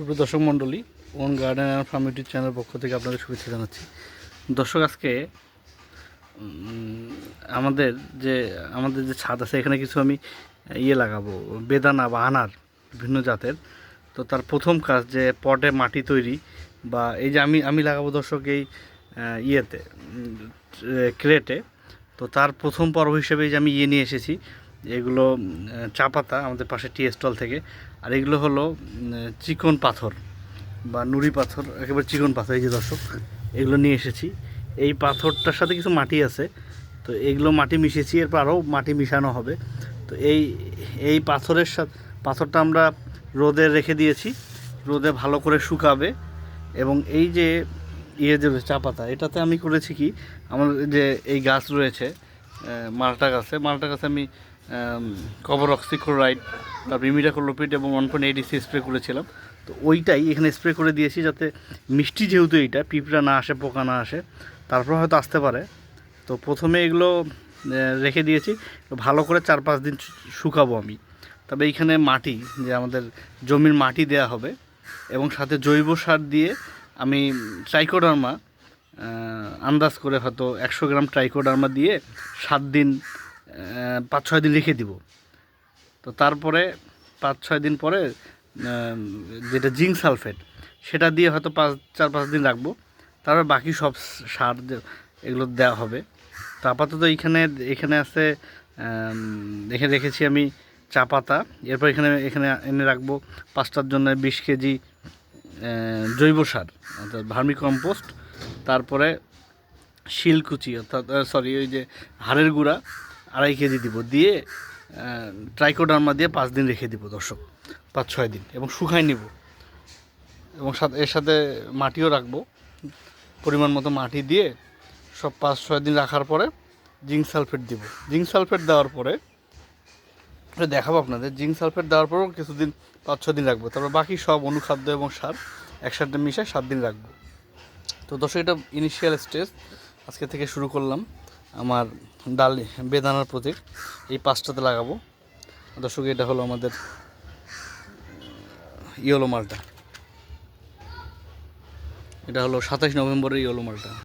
সুপ্রিয় দর্শক মণ্ডলী, own garden and farm YouTube চ্যানেলের পক্ষ থেকে আপনাদের শুভেচ্ছা জানাচ্ছি। দর্শক, আজকে আমাদের যে আমাদের যে ছাদ আছে, এখানে কিছু আমি ইয়ে লাগাবো, বেদানা বা আনার বিভিন্ন জাতের। তো তার প্রথম কাজ যে পটে মাটি তৈরি বা এই যে আমি আমি লাগাবো দর্শক এই ইয়েতে ক্রেটে। তো তার প্রথম পর্ব হিসেবে যে আমি ইয়ে নিয়ে এসেছি এগুলো চা পাতা আমাদের পাশে টি স্টল থেকে। আর এগুলো হলো চিকন পাথর বা নুড়ি পাথর, একেবারে চিকন পাথর, এই যে দর্শক, এগুলো নিয়ে এসেছি। এই পাথরটার সাথে কিছু মাটি আছে, তো এগুলো মাটি মিশিয়েছি, এরপর আরও মাটি মিশানো হবে। তো এই এই পাথরের সাথে, পাথরটা আমরা রোদে রেখে দিয়েছি, রোদে ভালো করে শুকাবে। এবং এই যে ইয়ে যে চা পাতা এটাতে আমি করেছি কি, আমার যে এই গাছ রয়েছে মালটা গাছে মালটা গাছে আমি কবর অক্সিক্লোরাইড তারপর ইমিডাকোলোপিড এবং ওয়ান পয়েন্ট এইট স্প্রে করেছিলাম। তো ওইটাই এখানে স্প্রে করে দিয়েছি যাতে মিষ্টি যেহেতু এইটা, পিঁপড়া না আসে, পোকা না আসে, তারপর হয়তো আসতে পারে। তো প্রথমে এগুলো রেখে দিয়েছি, ভালো করে চার পাঁচ দিন শুকাবো আমি। তবে এইখানে মাটি, যে আমাদের জমির মাটি দেয়া হবে, এবং সাথে জৈব সার দিয়ে আমি ট্রাইকোডার্মা আন্দাজ করে হয়তো একশো গ্রাম ট্রাইকোডার্মা দিয়ে সাত দিন পাঁচ, ছয় দিন রেখে দিব। তো তারপরে পাঁচ, ছয় দিন পরে যেটা জিঙ্ক সালফেট, সেটা দিয়ে হয়তো পাঁচ, চার, পাঁচ দিন রাখব। তারপর বাকি সব সার এগুলো দেওয়া হবে। তো আপাতত এইখানে, এখানে আছে এখানে রেখেছি আমি চা পাতা। এরপর এখানে এখানে এনে রাখব পাঁচটার জন্য বিশ কেজি জৈব সার, অর্থাৎ ভার্মি কম্পোস্ট তারপরে শিলকুচি, অর্থাৎ সরি ওই যে হাড়ের গুঁড়া। আড়াই কেজি দিব দিয়ে ট্রাইকোডার্মা দিয়ে পাঁচ দিন রেখে দিব দর্শক, পাঁচ ছয় দিন এবং শুকাই নিব। এবং সাথে, এর সাথে মাটিও রাখব। পরিমাণ মতো মাটি দিয়ে সব পাঁচ ছয় দিন রাখার পরে জিঙ্ক সালফেট দিব। জিঙ্ক সালফেট দেওয়ার পরে দেখাবো আপনাদের, জিঙ্ক সালফেট দেওয়ার পরেও কিছুদিন, পাঁচ ছ দিন রাখব। তারপর বাকি সব অনুখাদ্য এবং সার একসাথে মিশে সাত দিন রাখব। তো দর্শক, এটা ইনিশিয়াল স্টেজ আজকে থেকে শুরু করলাম। আমার ডাল বেদানার প্রতীক। এই পাঁচটাতে লাগাবো। দর্শক, এটা হলো আমাদের ইয়েলো মালটা। এটা হলো সাতাশ নভেম্বরের ইয়েলো মালটা।